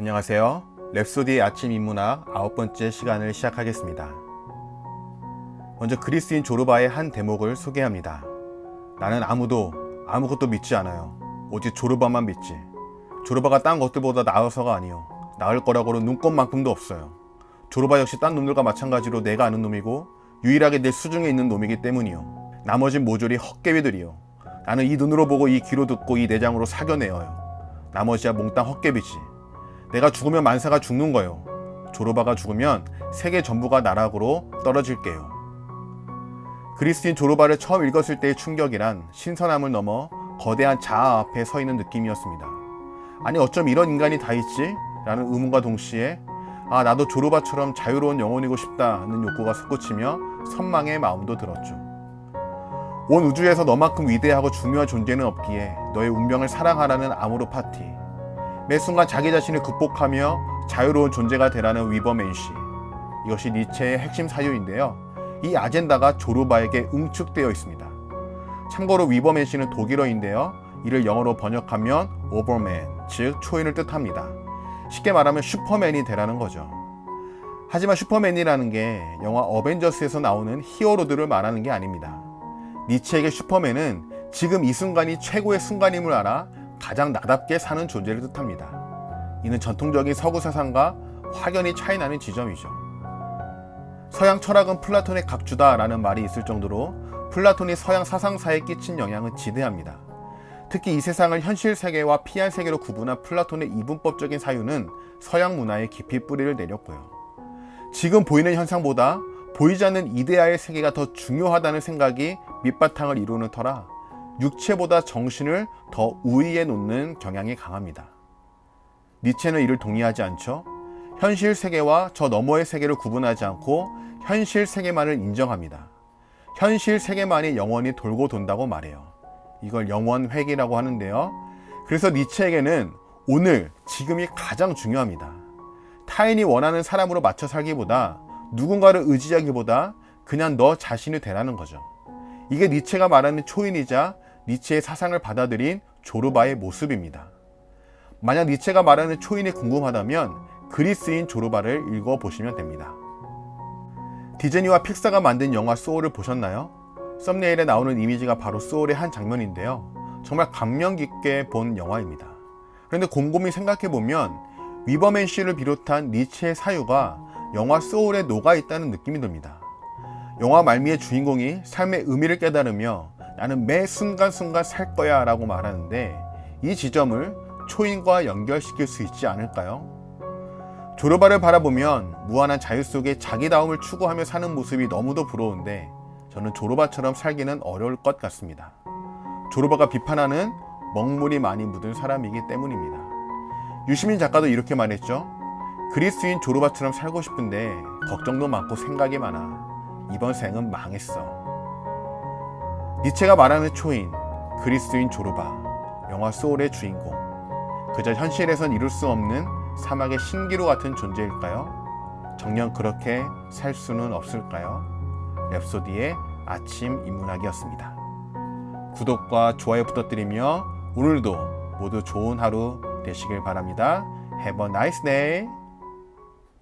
안녕하세요. 랩소디의 아침 인문학 아홉 번째 시간을 시작하겠습니다. 먼저 그리스인 조르바의 한 대목을 소개합니다. 나는 아무도 아무것도 믿지 않아요. 오직 조르바만 믿지. 조르바가 딴 것들보다 나아서가 아니요. 나을 거라고는 눈꼽만큼도 없어요. 조르바 역시 딴 놈들과 마찬가지로 내가 아는 놈이고 유일하게 내 수중에 있는 놈이기 때문이요. 나머진 모조리 헛개비들이요. 나는 이 눈으로 보고 이 귀로 듣고 이 내장으로 사겨내어요. 나머지야 몽땅 헛개비지. 내가 죽으면 만사가 죽는 거요. 조르바가 죽으면 세계 전부가 나락으로 떨어질게요. 그리스인 조르바를 처음 읽었을 때의 충격이란 신선함을 넘어 거대한 자아 앞에 서 있는 느낌이었습니다. 아니 어쩜 이런 인간이 다 있지? 라는 의문과 동시에 아 나도 조르바처럼 자유로운 영혼이고 싶다는 욕구가 솟구치며 선망의 마음도 들었죠. 온 우주에서 너만큼 위대하고 중요한 존재는 없기에 너의 운명을 사랑하라는 아모르 파티. 매 순간 자기 자신을 극복하며 자유로운 존재가 되라는 위버맨시. 이것이 니체의 핵심 사유인데요. 이 아젠다가 조르바에게 응축되어 있습니다. 참고로 위버맨시는 독일어인데요. 이를 영어로 번역하면 오버맨, 즉 초인을 뜻합니다. 쉽게 말하면 슈퍼맨이 되라는 거죠. 하지만 슈퍼맨이라는 게 영화 어벤져스에서 나오는 히어로들을 말하는 게 아닙니다. 니체에게 슈퍼맨은 지금 이 순간이 최고의 순간임을 알아 가장 나답게 사는 존재를 뜻합니다. 이는 전통적인 서구 사상과 확연히 차이나는 지점이죠. 서양 철학은 플라톤의 각주다라는 말이 있을 정도로 플라톤이 서양 사상사에 끼친 영향은 지대합니다. 특히 이 세상을 현실 세계와 피할 세계로 구분한 플라톤의 이분법적인 사유는 서양 문화에 깊이 뿌리를 내렸고요. 지금 보이는 현상보다 보이지 않는 이데아의 세계가 더 중요하다는 생각이 밑바탕을 이루는 터라 육체보다 정신을 더 우위에 놓는 경향이 강합니다. 니체는 이를 동의하지 않죠. 현실 세계와 저 너머의 세계를 구분하지 않고 현실 세계만을 인정합니다. 현실 세계만이 영원히 돌고 돈다고 말해요. 이걸 영원 회귀라고 하는데요. 그래서 니체에게는 오늘, 지금이 가장 중요합니다. 타인이 원하는 사람으로 맞춰 살기보다 누군가를 의지하기보다 그냥 너 자신이 되라는 거죠. 이게 니체가 말하는 초인이자 니체의 사상을 받아들인 조르바의 모습입니다. 만약 니체가 말하는 초인이 궁금하다면 그리스인 조르바를 읽어보시면 됩니다. 디즈니와 픽사가 만든 영화 소울을 보셨나요? 썸네일에 나오는 이미지가 바로 소울의 한 장면인데요. 정말 감명 깊게 본 영화입니다. 그런데 곰곰이 생각해보면 위버맨 씨를 비롯한 니체의 사유가 영화 소울에 녹아 있다는 느낌이 듭니다. 영화 말미의 주인공이 삶의 의미를 깨달으며 나는 매 순간순간 살 거야 라고 말하는데 이 지점을 초인과 연결시킬 수 있지 않을까요? 조르바를 바라보면 무한한 자유 속에 자기다움을 추구하며 사는 모습이 너무도 부러운데 저는 조르바처럼 살기는 어려울 것 같습니다. 조르바가 비판하는 먹물이 많이 묻은 사람이기 때문입니다. 유시민 작가도 이렇게 말했죠. 그리스인 조르바처럼 살고 싶은데 걱정도 많고 생각이 많아. 이번 생은 망했어. 니체가 말하는 초인, 그리스인 조르바, 영화 소울의 주인공. 그저 현실에선 이룰 수 없는 사막의 신기루 같은 존재일까요? 정녕 그렇게 살 수는 없을까요? 랩소디의 아침 인문학이었습니다. 구독과 좋아요 부탁드리며 오늘도 모두 좋은 하루 되시길 바랍니다. Have a nice day.